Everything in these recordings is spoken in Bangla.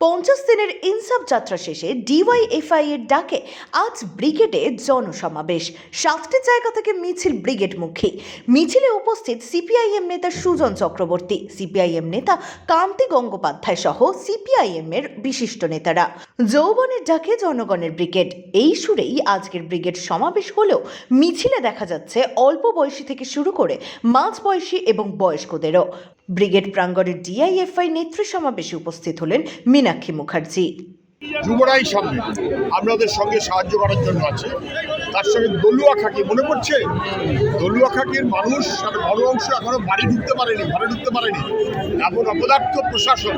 পঞ্চাশ দিনের ইনসাফ যাত্রা শেষে ডিওয়াইএফআই এর ডাকে আজ ব্রিগেডে জনসমাবেশ। সাতটি জায়গা থেকে মিছিল ব্রিগেড ব্রিগেডমুখী। মিছিলে উপস্থিত সিপিআইএম নেতা সুজন চক্রবর্তী, সিপিআইএম নেতা কান্তি গঙ্গোপাধ্যায় সহ সিপিআইএম এর বিশিষ্ট নেতারা। যৌবনের ডাকে জনগণের ব্রিগেড। এই সুরেই আজকের ব্রিগেড সমাবেশ হলেও মিছিলে দেখা যাচ্ছে অল্প বয়সী থেকে শুরু করে মাঝ বয়সী এবং বয়স্কদেরও। ব্রিগেড প্রাঙ্গণের ডিআইএফআই নেত্রী সমাবেশে উপস্থিত হলেন মীনাক্ষী মুখার্জি। যুবরাই সামনে। আপনাদের সঙ্গে সাহায্য করার জন্য আছে। তার সঙ্গে দলুয়া খাকি মনে পড়ছে? দলুয়া খাকির মানুষ একটা বড় অংশ এখনও বাড়ি ঢুকতে পারেনি ঘরে ঢুকতে পারেনি। এখন অপদার্থ প্রশাসন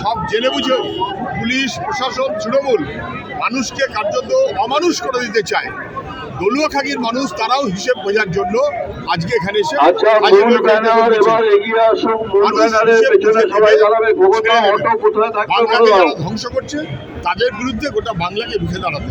সব জেনে বুঝে পুলিশ প্রশাসন তৃণমূল মানুষকে কার্যত অমানুষ করে দিতে চায়। দলুয়া খাকির মানুষ তারাও হিসেব বোঝার জন্য আজকে এখানে এসে আচ্ছা ধ্বংস করছে তাদের বিরুদ্ধে গোটা বাংলাকে রুখে দাঁড়াতে